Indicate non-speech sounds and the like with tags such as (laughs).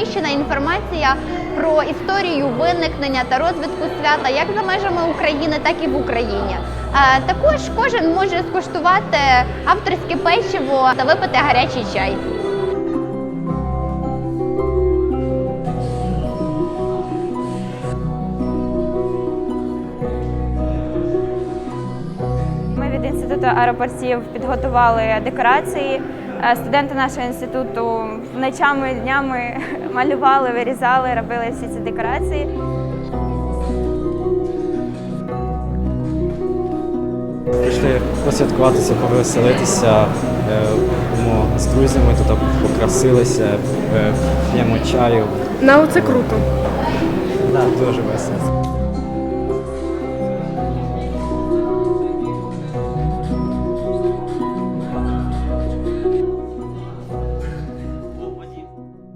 розміщена інформація про історію виникнення та розвитку свята як за межами України, так і в Україні. Е, Також кожен може скуштувати авторське печиво та випити гарячий чай. Ми від інституту аеропортів підготували декорації. Е, Студенти нашого інституту ночами, днями (laughs) малювали, вирізали, робили всі ці декорації. Прийшли посвяткуватися, повеселитися. е, Ми з друзями тут покрасилися, е, п'ємо чаю. На оце круто. Да, дуже весело.